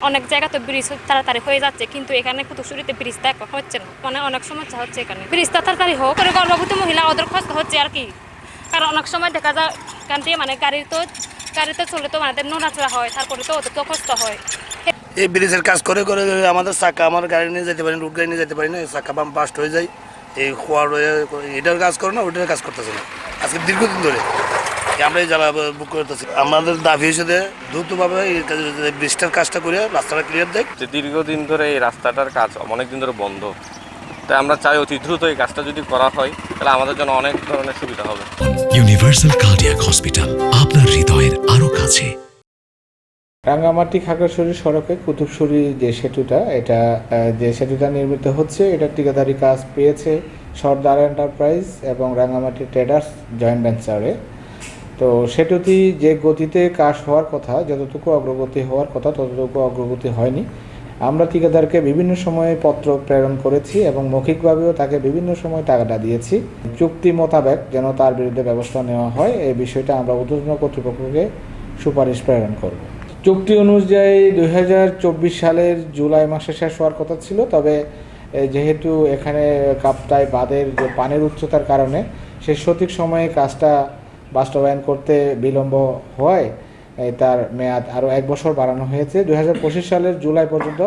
অনেক জায়গা তো ব্রিজ তাড়াতাড়ি হয়ে যাচ্ছে, কিন্তু এখানে কুতুবশুরিতে ব্রিজটা হচ্ছে না। মানে অনেক সমস্যা হচ্ছে এখানে। ব্রিজটা তাড়াতাড়ি হোক করে গর্ভবতী মহিলা ওদের কষ্ট হচ্ছে আর কি। কারণ অনেক সময় দেখা যায়, এখান থেকে মানে গাড়ি তো গাড়িতে চলে তো মানে নোড়াচড়া হয়, তারপরে তো ওদের তো কষ্ট হয়। এই ব্রিজের কাজ করে করে আমাদের চাকা, আমার গাড়ি নিয়ে যেতে পারি রুট গাড়ি নিয়ে যেতে পারি না চাকা বাম বাস্ট হয়ে যায়, এই হয়ে এটার কাজ করে না, ওইটার কাজ করতেছে না। আজকে দীর্ঘদিন ধরে। আমরা এই জ্বালা বুক করতেছি। আমাদের দাবি হিসেবে দ্রুতভাবে এই ব্রিজটার কাজটা করে রাস্তাটা ক্লিয়ার দেয় যে দীর্ঘদিন ধরে এই রাস্তাটার কাজ অনেক দিন ধরে বন্ধ। তাই আমরা চাই অতি দ্রুত এই কাজটা যদি করা হয় তাহলে আমাদের জন্য অনেক ধরনের সুবিধা হবে। ইউনিভার্সাল কার্ডিয়াক হসপিটাল আপনার হৃদয়ের আরও কাছে। রাঙ্গামাটি খাগড়াছড়ি সড়কে কুতুবশুরি যে সেতুটা এটা যে সেতুটা নির্মিত হচ্ছে এটা ঠিকাদারি কাজ পেয়েছে সর্দার এন্টারপ্রাইজ এবং রাঙ্গামাটি ট্রেডার্স জয়েন্ট ভেঞ্চারে। তো সেতুটি যে গতিতে কাজ হওয়ার কথা, যতটুকু অগ্রগতি হওয়ার কথা, ততটুকু অগ্রগতি হয়নি। আমরা ঠিকাদারকে বিভিন্ন সময়ে পত্র প্রেরণ করেছি এবং মৌখিকভাবেও তাকে বিভিন্ন সময় টাকাটা দিয়েছি। চুক্তি মোতাবেক যেন তার বিরুদ্ধে ব্যবস্থা নেওয়া হয়, এই বিষয়টা আমরা ঊর্ধ্বতন কর্তৃপক্ষকে সুপারিশ প্রেরণ করব। চুক্তি অনুযায়ী দুই হাজার চব্বিশ সালের জুলাই মাসে শেষ হওয়ার কথা ছিল, তবে যেহেতু এখানে কাপ্তাই বাঁধের যে পানির উচ্চতার কারণে, সে সঠিক সময়ে কাজটা বাস্তবায়ন করতে বিলম্ব হয় তার মেয়াদ আরও এক বছর বাড়ানো হয়েছে। দু হাজার পঁচিশ সালের জুলাই পর্যন্ত